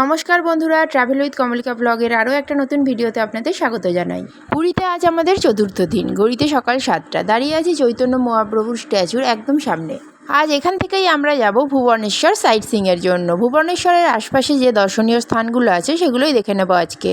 নমস্কার বন্ধুরা travel with Kamalika ব্লগের আরও একটা নতুন ভিডিওতে আপনাদের স্বাগত জানাই। পুরীতে আজ আমাদের চতুর্থ দিন, গড়িতে সকাল সাতটা। দাঁড়িয়ে আছি চৈতন্য মহাপ্রভুর স্ট্যাচুর একদম সামনে। আজ এখান থেকেই আমরা যাব ভুবনেশ্বর সাইট সিংয়ের জন্য। ভুবনেশ্বরের আশপাশে যে দর্শনীয় স্থানগুলো আছে, সেগুলোই দেখে নেব আজকে।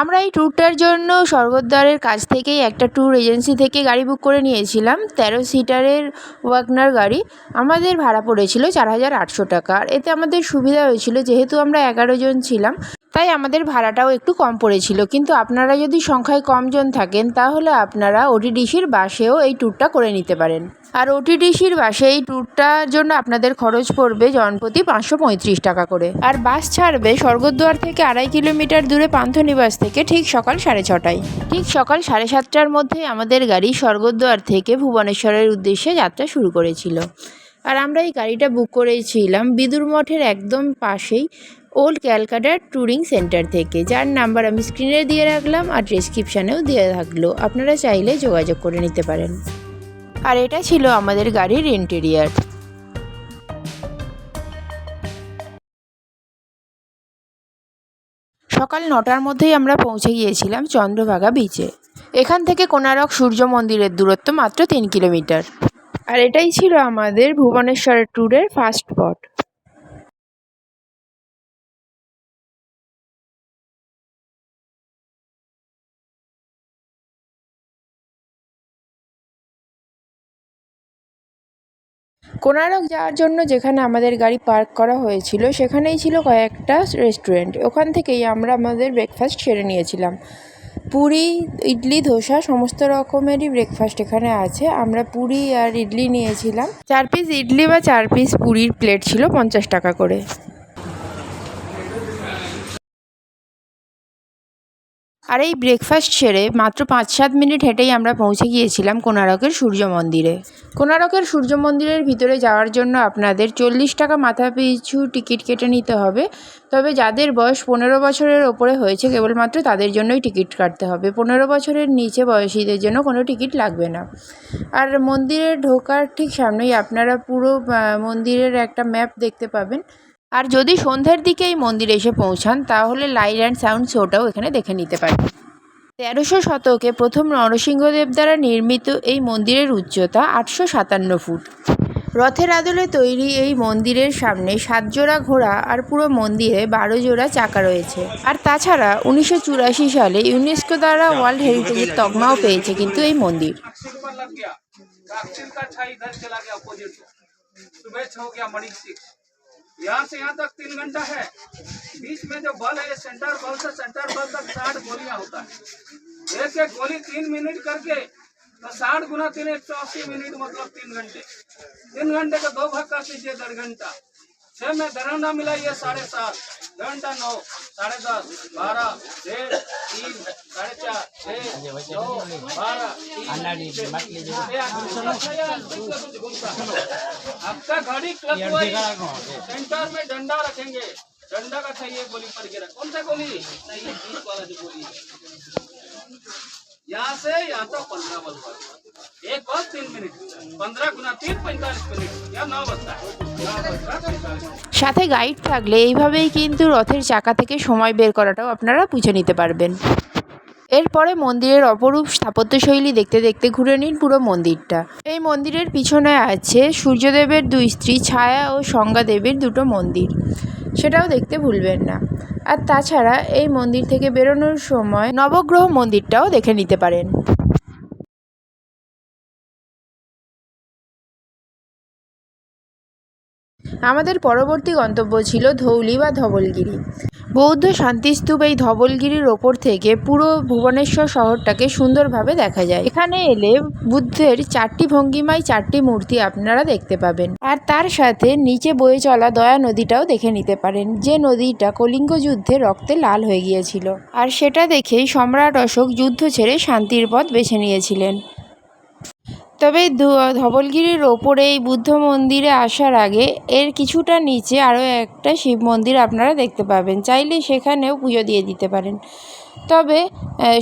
আমরা এই ট্যুরটার জন্য স্বর্গদ্বারের কাছ থেকেই একটা ট্যুর এজেন্সি থেকে গাড়ি বুক করে নিয়েছিলাম, তেরো সিটারের ওয়াগনার গাড়ি। আমাদের ভাড়া পড়েছিল চার হাজার আটশো টাকা। আর এতে আমাদের সুবিধা হয়েছিল, যেহেতু আমরা এগারো জন ছিলাম তাই আমাদের ভাড়াটাও একটু কম পড়েছিল। কিন্তু আপনারা যদি সংখ্যায় কম জন থাকেন, তাহলে আপনারা ওটিডিসির বাসেও এই ট্যুরটা করে নিতে পারেন। আর ওটিডিসির বাসে এই ট্যুরটার জন্য আপনাদের খরচ পড়বে জনপ্রতি পাঁচশো পঁয়ত্রিশ টাকা করে। আর বাস ছাড়বে স্বর্গদ্বার থেকে আড়াই কিলোমিটার দূরে পান্থনিবাস থেকে ঠিক সকাল সাড়ে ছটায়। ঠিক সকাল সাড়ে সাতটার মধ্যে আমাদের গাড়ি স্বর্গদ্বার থেকে ভুবনেশ্বরের উদ্দেশ্যে যাত্রা শুরু করেছিল। আর আমরা এই গাড়িটা বুক করেছিলাম বিদুর মঠের একদম পাশেই ওল্ড ক্যালকাটার ট্যুরিং সেন্টার থেকে। যার নাম্বার আমি স্ক্রিনে দিয়ে রাখলাম আর ডেসক্রিপশানেও দিয়ে থাকল। আপনারা চাইলে যোগাযোগ করে নিতে পারেন। আর এটা ছিল আমাদের গাড়ির ইন্টেরিয়ার সকাল নটার মধ্যেই আমরা পৌঁছে গিয়েছিলাম চন্দ্রভাগা বিচে এখান থেকে কোনারক সূর্য মন্দিরের দূরত্ব মাত্র তিন কিলোমিটার। আর এটাই ছিল আমাদের ভুবনেশ্বরের ট্যুরের ফার্স্ট স্পট। কোনারক যাওয়ার জন্য যেখানে আমাদের গাড়ি পার্ক করা হয়েছিল, সেখানেই ছিল কয়েকটা রেস্টুরেন্ট। ওখান থেকেই আমরা আমাদের ব্রেকফাস্ট সেরে নিয়েছিলাম। পুরি, ইডলি, ধোসা সমস্ত রকমেরই ব্রেকফাস্ট এখানে আছে। আমরা পুরি আর ইডলি নিয়েছিলাম। চার পিস ইডলি বা চার পিস পুরির প্লেট ছিল পঞ্চাশ টাকা করে। আর এই ব্রেকফাস্ট সেরে মাত্র পাঁচ সাত মিনিট হেঁটেই আমরা পৌঁছে গিয়েছিলাম কোনারকের সূর্য মন্দিরে। কোনারকের সূর্য মন্দিরের ভিতরে যাওয়ার জন্য আপনাদের চল্লিশ টাকা মাথা পিছু টিকিট কেটে নিতে হবে। তবে যাদের বয়স পনেরো বছরের ওপরে হয়েছে কেবলমাত্র তাদের জন্যই টিকিট কাটতে হবে। পনেরো বছরের নিচে বয়সীদের জন্য কোনো টিকিট লাগবে না। আর মন্দিরে ঢোকার ঠিক সামনেই আপনারা পুরো মন্দিরের একটা ম্যাপ দেখতে পাবেন। আর যদি সন্ধ্যের দিকে এই মন্দিরে এসে পৌঁছান তাহলে লাইট অ্যান্ড সাউন্ড শোটাও এখানে দেখে নিতে পারেন তেরোশো শতকে প্রথম নরসিংহদেব দ্বারা নির্মিত এই মন্দিরের উচ্চতা আটশো সাতান্ন ফুট রথের আদলে তৈরি এই মন্দিরের সামনে সাত জোড়া ঘোড়া আর পুরো মন্দিরে বারো জোড়া চাকা রয়েছে আর তাছাড়া উনিশশো চুরাশি সালে ইউনেস্কো দ্বারা ওয়ার্ল্ড হেরিটেজের তকমাও পেয়েছে কিন্তু এই মন্দির अक्षर पर लग गया तो अक्षर का छा इधर चला गया अपोजिट सुबह छह हो गया मणि सिक्स यहाँ से यहाँ तक तीन घंटा है। बीच में जो बल है सेंटर बल से सेंटर बल तक साठ गोलियाँ होता है। एक एक गोली तीन मिनट करके तो साठ गुना तीन, एक सौ अस्सी मिनट मतलब तीन घंटे। तीन घंटे का दो भाग कर दीजिए डेढ़ घंटा। छह में दरौंदा मिलाइए साढ़े सात घंटा नौ साढ़े दस बारह डेढ़ तीन साढ़े चार छह नौ बारह ये है। आपका घड़ी क्लक सेंटर में डंडा रखेंगे डंडा का चाहिए गोली पर गिरा कौन सा गोली नहीं बीस वाला जो गोली है यहाँ से यहाँ तक पंद्रह बल एक बल तीन मिनट पंद्रह गुना तीन पैंतालीस मिनट या नौ बजता है नौ बजता पैंतालीस সাথে গাইড থাকলে এইভাবেই কিন্তু রথের চাকা থেকে সময় বের করাটাও আপনারা বুঝে নিতে পারবেন এরপরে মন্দিরের অপরূপ স্থাপত্যশৈলী দেখতে দেখতে ঘুরে নিন পুরো মন্দিরটা এই মন্দিরের পিছনে আছে সূর্যদেবের দুই স্ত্রী ছায়া ও সংজ্ঞা দেবীর দুটো মন্দির সেটাও দেখতে ভুলবেন না আর তাছাড়া এই মন্দির থেকে বেরোনোর সময় নবগ্রহ মন্দিরটাও দেখে নিতে পারেন আমাদের পরবর্তী গন্তব্য ছিল ধৌলি বা ধবলগিরি। বৌদ্ধ শান্তিস্তূপ এই ধবলগিরির ওপর থেকে পুরো ভুবনেশ্বর শহরটাকে সুন্দরভাবে দেখা যায়। এখানে এলে বুদ্ধের চারটি ভঙ্গিমায় চারটি মূর্তি আপনারা দেখতে পাবেন। আর তার সাথে নিচে বয়ে চলা দয়া নদীটাও দেখে নিতে পারেন, যে নদীটা কলিঙ্গ যুদ্ধে রক্তে লাল হয়ে গিয়েছিল। আর সেটা দেখেই সম্রাট অশোক যুদ্ধ ছেড়ে শান্তির পথ বেছে নিয়েছিলেন। তবে ধবলগিরির ওপরে এই বুদ্ধ মন্দিরে আসার আগে এর কিছুটা নিচে আরও একটা শিব মন্দির আপনারা দেখতে পাবেন। চাইলে সেখানেও পুজো দিয়ে দিতে পারেন। তবে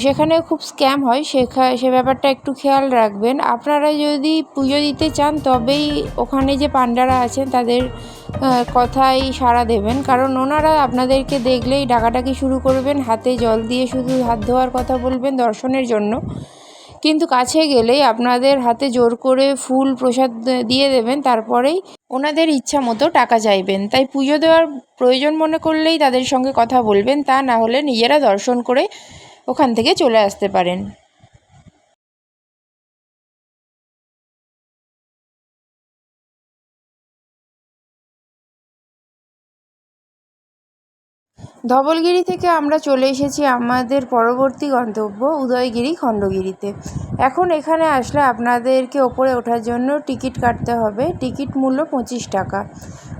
সেখানে খুব স্ক্যাম হয়। শেখা সে ব্যাপারটা একটু খেয়াল রাখবেন। আপনারা যদি পুজো দিতে চান, তবেই ওখানে যে পাণ্ডারা আছেন, তাদের কথাই সাড়া দেবেন। কারণ ওনারা আপনাদেরকে দেখলেই ডাকাডাকি শুরু করবেন, হাতে জল দিয়ে শুধু হাত ধোয়ার কথা বলবেন দর্শনের জন্য। কিন্তু কাছে গেলেই আপনাদের হাতে জোর করে ফুল প্রসাদ দিয়ে দেবেন, তারপরেই ওনাদের ইচ্ছা মতো টাকা চাইবেন। তাই পুজো দেওয়ার প্রয়োজন মনে করলেই তাদের সঙ্গে কথা বলবেন, তা না হলে নিজেরা দর্শন করে ওখান থেকে চলে আসতে পারেন। ধবলগিরি থেকে আমরা চলে এসেছি আমাদের পরবর্তী গন্তব্য উদয়গিরি খণ্ডগিরিতে। এখন এখানে আসলে আপনাদেরকে ওপরে ওঠার জন্য টিকিট কাটতে হবে। টিকিট মূল্য পঁচিশ টাকা।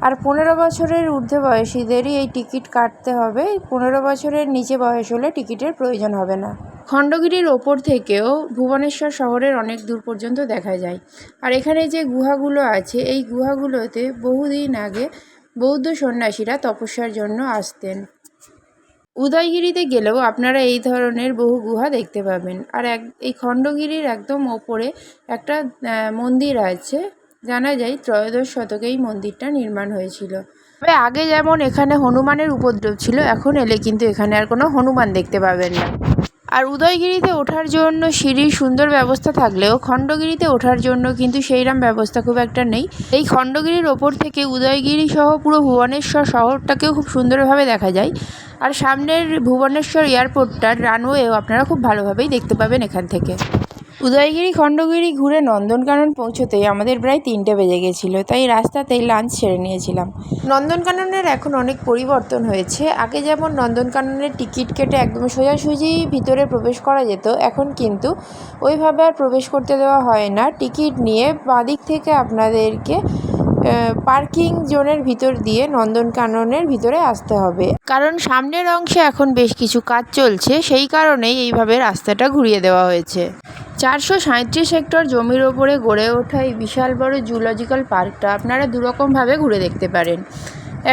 আর পনেরো বছরের ঊর্ধ্বে বয়সীদেরই এই টিকিট কাটতে হবে। পনেরো বছরের নিচে বয়স হলে টিকিটের প্রয়োজন হবে না। খণ্ডগিরির ওপর থেকেও ভুবনেশ্বর শহরের অনেক দূর পর্যন্ত দেখা যায়। আর এখানে যে গুহাগুলো আছে, এই গুহাগুলোতে বহুদিন আগে বৌদ্ধ সন্ন্যাসীরা তপস্যার জন্য আসতেন। উদয়গিরিতে গেলেও আপনারা এই ধরনের বহু গুহা দেখতে পাবেন। আর এক, এই খণ্ডগিরির একদম ওপরে একটা মন্দির আছে। জানা যায় ত্রয়োদশ শতকে এই মন্দিরটা নির্মাণ হয়েছিল। তবে আগে যেমন এখানে হনুমানের উপদ্রব ছিল, এখন এলে কিন্তু এখানে আর কোনো হনুমান দেখতে পাবেন না। আর উদয়গিরিতে ওঠার জন্য সিঁড়ির সুন্দর ব্যবস্থা থাকলেও খণ্ডগিরিতে ওঠার জন্য কিন্তু সেইরকম ব্যবস্থা খুব একটা নেই। এই খণ্ডগিরির ওপর থেকে উদয়গিরি সহ পুরো ভুবনেশ্বর শহরটাকেও খুব সুন্দরভাবে দেখা যায়। আর সামনের ভুবনেশ্বর এয়ারপোর্টটার রানওয়েও আপনারা খুব ভালোভাবেই দেখতে পাবেন এখান থেকে। উদয়গিরি, খণ্ডগিরি ঘুরে নন্দনকানন পৌঁছতেই আমাদের প্রায় তিনটে বেজে গেছিল, তাই রাস্তাতেই লাঞ্চ সেরে নিয়েছিলাম। নন্দনকাননের এখন অনেক পরিবর্তন হয়েছে। আগে যেমন নন্দনকাননের টিকিট কেটে একদম সোজাসুজি ভিতরে প্রবেশ করা যেত, এখন কিন্তু ওইভাবে আর প্রবেশ করতে দেওয়া হয় না। টিকিট নিয়ে বাঁদিক থেকে আপনাদেরকে পার্কিং জোনের ভিতর দিয়ে নন্দনকাননের ভিতরে আসতে হবে। কারণ সামনের অংশে এখন বেশ কিছু কাজ চলছে, সেই কারণেই এইভাবে রাস্তাটা ঘুরিয়ে দেওয়া হয়েছে। চারশো সাঁত্রিশ হেক্টর জমির ওপরে গড়ে ওঠা এই বিশাল বড় জুলজিক্যাল পার্কটা আপনারা দুরকমভাবে ঘুরে দেখতে পারেন।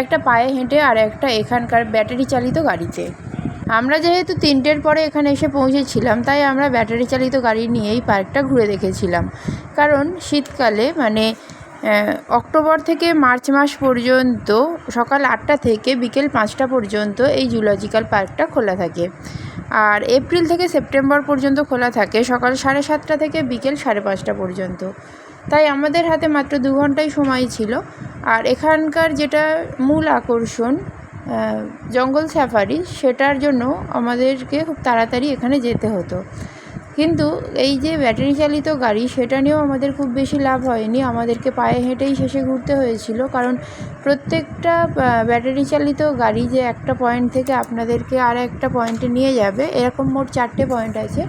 একটা পায়ে হেঁটে আর একটা এখানকার ব্যাটারি চালিত গাড়িতে। আমরা যেহেতু তিনটের পরে এখানে এসে পৌঁছেছিলাম, তাই আমরা ব্যাটারি চালিত গাড়ি নিয়েই পার্কটা ঘুরে দেখেছিলাম। কারণ শীতকালে মানে অক্টোবর থেকে মার্চ মাস পর্যন্ত সকাল আটটা থেকে বিকেল পাঁচটা পর্যন্ত এই জুলজিক্যাল পার্কটা খোলা থাকে। আর এপ্রিল থেকে সেপ্টেম্বর পর্যন্ত খোলা থাকে, সকাল সাড়ে সাতটা থেকে বিকেল সাড়ে পাঁচটা পর্যন্ত। তাই আমাদের হাতে মাত্র দু ঘন্টাই সময় ছিল। আর এখানকার যেটা মূল আকর্ষণ জঙ্গল সাফারি, সেটার জন্য আমাদেরকে খুব তাড়াতাড়ি এখানে যেতে হতো। কিন্তু এই যে ব্যাটারি চালিত গাড়ি, সেটা নিয়েও আমাদের খুব বেশি লাভ হয়নি। আমাদেরকে পায়ে হেঁটেই শেষে ঘুরতে হয়েছিল। কারণ প্রত্যেকটা ব্যাটারি চালিত গাড়ি যে একটা পয়েন্ট থেকে আপনাদেরকে আর একটা পয়েন্টে নিয়ে যাবে, এরকম মোট চারটে পয়েন্ট আছে।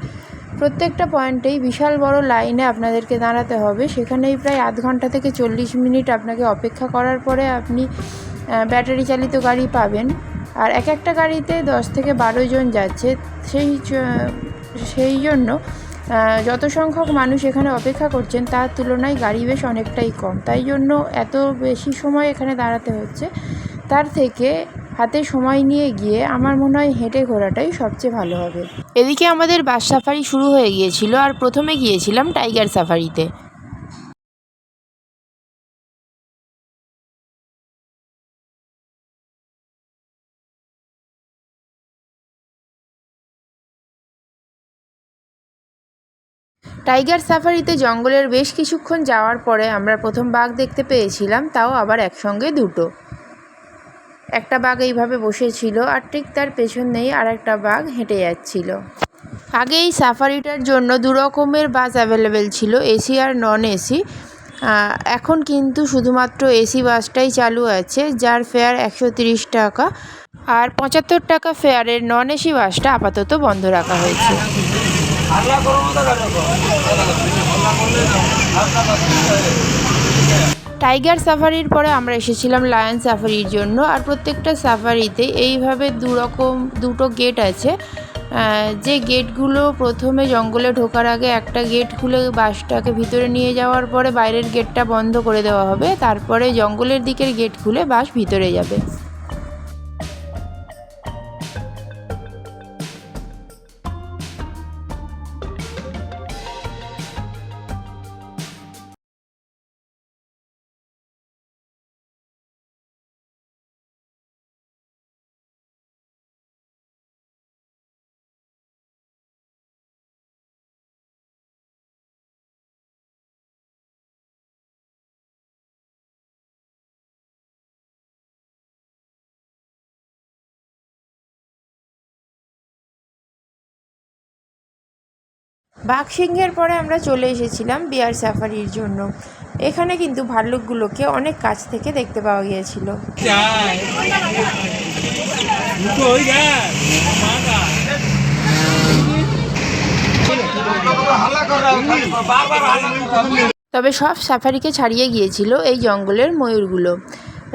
প্রত্যেকটা পয়েন্টেই বিশাল বড় লাইনে আপনাদেরকে দাঁড়াতে হবে। সেখানেই প্রায় আধ ঘণ্টা থেকে চল্লিশ মিনিট আপনাকে অপেক্ষা করার পরে আপনি ব্যাটারি চালিত গাড়ি পাবেন। আর এক একটা গাড়িতে দশ থেকে বারো জন যাচ্ছে। সেই সেই জন্য যত সংখ্যক মানুষ এখানে অপেক্ষা করছেন, তার তুলনায় গাড়ি বেশ অনেকটাই কম। তাই জন্য এত বেশি সময় এখানে দাঁড়াতে হচ্ছে। তার থেকে হাতে সময় নিয়ে গিয়ে আমার মনে হয় হেঁটে ঘোরাটাই সবচেয়ে ভালো হবে। এদিকে আমাদের বাস সাফারি শুরু হয়ে গিয়েছিল, আর প্রথমে গিয়েছিলাম টাইগার সাফারিতে। টাইগার সাফারিতে জঙ্গলের বেশ কিছুক্ষণ যাওয়ার পরে আমরা প্রথম বাঘ দেখতে পেয়েছিলাম, তাও আবার একসঙ্গে দুটো। একটা বাঘ এইভাবে বসেছিল আর ঠিক তার পেছনেই আর একটা বাঘ হেঁটে যাচ্ছিল। আগে এই সাফারিটার জন্য দু রকমের বাস অ্যাভেলেবেল ছিল, এসি আর নন এসি এখন কিন্তু শুধুমাত্র এসি বাসটাই চালু আছে, যার ফেয়ার একশো টাকা। আর পঁচাত্তর টাকা ফেয়ারের নন এসি বাসটা আপাতত বন্ধ রাখা হয়েছে। টাইগার সাফারির পরে আমরা এসেছিলাম লায়ন সাফারির জন্য, আর প্রত্যেকটা সাফারিতে এইভাবে দুরকম দুটো গেট আছে। যে গেটগুলো প্রথমে জঙ্গলে ঢোকার আগে একটা গেট খুলে বাসটাকে ভিতরে নিয়ে যাওয়ার পরে বাইরের গেটটা বন্ধ করে দেওয়া হবে, তারপরে জঙ্গলের দিকের গেট খুলে বাস ভিতরে যাবে। বাঘ সিংহের পরে আমরা চলে এসেছিলাম বিয়ার সাফারির জন্য। এখানে কিন্তু ভাল্লুকগুলোকে অনেক কাছ থেকে দেখতে পাওয়া গিয়েছিল। তবে সব সাফারিকে ছাড়িয়ে গিয়েছিল এই জঙ্গলের ময়ূরগুলো।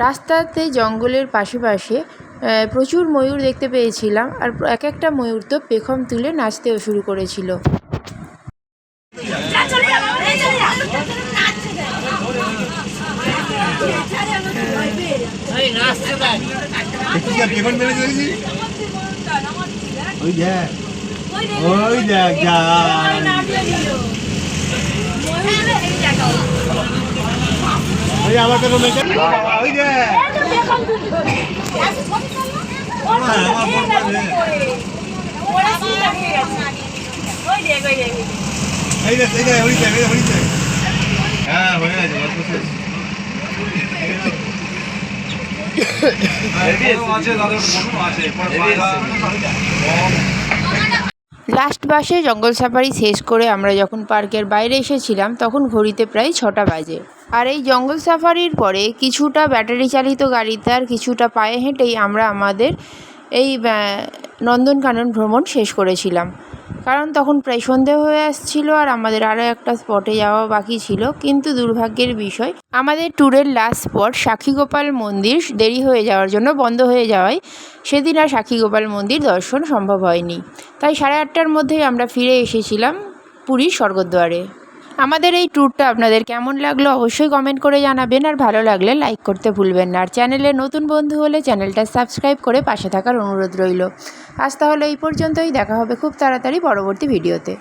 রাস্তাতে জঙ্গলের পাশে প্রচুর ময়ূর দেখতে পেয়েছিলাম আর এক একটা ময়ূর তো পেখম তুলে নাচতেও শুরু করেছিল একটু কি আর পেমেন্ট মেরে চলেছি ওই দেখ ওই দেখ যায় ওই আমার তো মেয়ে ওই দেখ এই দেখ এই দেখ ওই দেখ হ্যাঁ হয়ে গেছে লাস্ট বাসে জঙ্গল সাফারি শেষ করে আমরা যখন পার্কের বাইরে এসেছিলাম, তখন ঘড়িতে প্রায় ছটা বাজে। আর এই জঙ্গল সাফারির পরে কিছুটা ব্যাটারি চালিত গাড়িতে আর কিছুটা পায়ে হেঁটেই আমরা আমাদের এই নন্দনকানন ভ্রমণ শেষ করেছিলাম। কারণ তখন প্রায় সন্ধে হয়ে আসছিল আর আমাদের আরও একটা স্পটে যাওয়া বাকি ছিল। কিন্তু দুর্ভাগ্যের বিষয়, আমাদের ট্যুরের লাস্ট স্পট সাক্ষীগোপাল মন্দির দেরি হয়ে যাওয়ার জন্য বন্ধ হয়ে যাওয়ায় সেদিন আর সাক্ষীগোপাল মন্দির দর্শন সম্ভব হয়নি। তাই সাড়ে আটটার মধ্যেই আমরা ফিরে এসেছিলাম পুরীর স্বর্গদ্বারে। আমাদের এই ট্যুরটা আপনাদের কেমন লাগল অবশ্যই কমেন্ট করে জানাবেন আর ভালো লাগলে লাইক করতে ভুলবেন না। আর চ্যানেলে নতুন বন্ধু হলে চ্যানেলটা সাবস্ক্রাইব করে পাশে থাকার অনুরোধ রইল। আজ তাহলে এই পর্যন্তই, দেখা হবে খুব তাড়াতাড়ি পরবর্তী ভিডিওতে